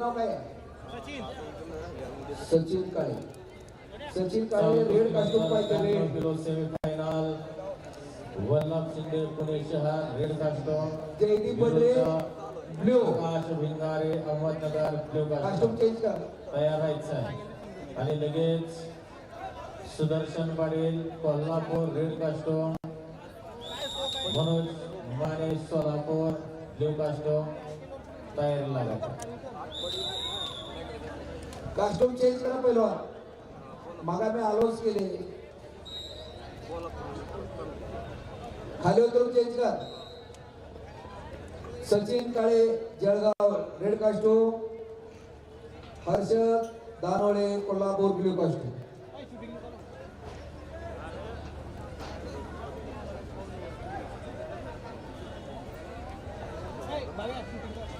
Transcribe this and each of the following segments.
नाव काय? Sachin. Kale. Sachin Kale red costume पाहिजे semifinal Vallabh Shinde Pune शहर red costume Jaydeep Badre blue. Akash Bhingare Ahmednagar blue costume costume change कर. तयार राहायचं आहे आणि लगेच Sudarshan Patil Kolhapur red costume Manoj Mane Solapur blue costume तयारी लागायचं कास्टूम चेंज करा पहिलवान. मागा मी आलोच केले. खाली उतरून चेंज कर. Sachin Kale Jalgaon red costume Harshad Danole Kolhapur blue costume Jaydeep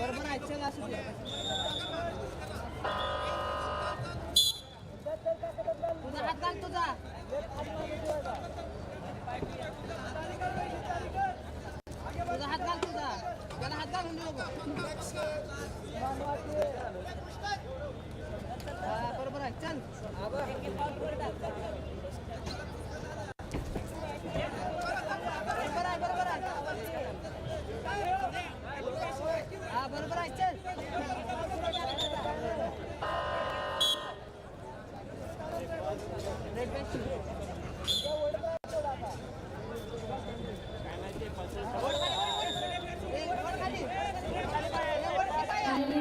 बरोबर आहे चल असू दे तुझा हात घाल तुझा तुझा हात घाल तुझा त्याला हात घालून देऊ नको हा, बरोबर आहे चल बरोबर आहे बरोबर आहे हा बरोबर आहे चल रेड बॅच माननीय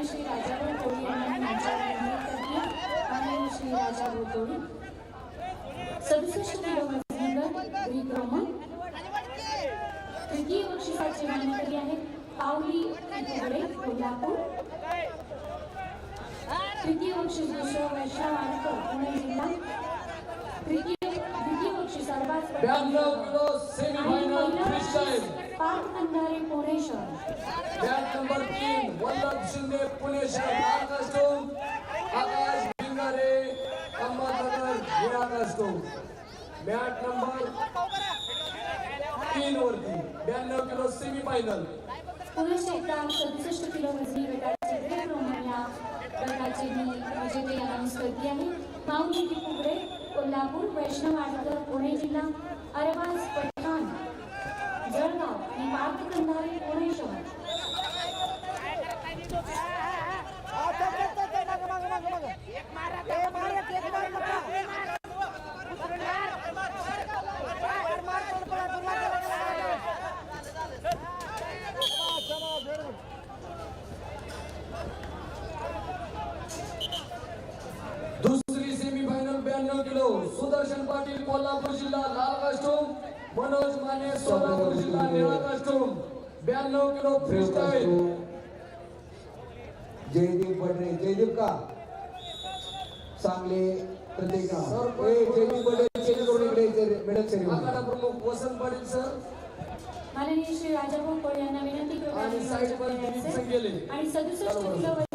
श्री राजाभाऊ कोळी यांनी श्री राजाभाऊ कोळी सदुसष्ट किलो तृतीय बक्षिसाचे मानकरी आहेत पावली घोडे कोल्हापूर तृतीय बक्षीस दुसरं वर्षा वाडकर पुणे जिल्हा. तृतीय ब्याण्णव किलो सेमीफायनल फ्रीस्टाईल पुणे शहर. बॅट नंबर तीन वल्लभ शिंदे पुणे शहर. कास्टूम आकाश भिंगारे अहमदनगर निळा कास्टूम मॅट नंबर तीन वरती ब्याण्णव किलो सेमीफायनल पुरुष एकदा सदुसष्ट किलो वजनी गटाचे ग्रेट रोमन या गटाचे मी अनाऊन्स करते आहे. माऊली कुकडे कोल्हापूर वैष्णव आडकर पुणे जिल्हा अरबाज पठाण जळगाव आणि पार्थ कंधारे पुणे शहर दुसरी सेमीफायनल ब्याण्णव किलो सुदर्शन पाटील कोल्हापूर जिल्हा लाल कास्टूम. मनोज माने सोलापूर जिल्हा निळा कास्टूम. ब्याण्णव किलो फ्रीस्टाईल जयदीप बडरे जयदीप का? चांगले प्रत्येक जयदीप बडरे चेंज करून इकडे मेडल सेरेमनी प्रमुख वसंत पाटील सर. माननीय श्री राजाभाऊ कोळ यांना विनंती करू आणि साईड वर. आणि सदुसष्ट. किलो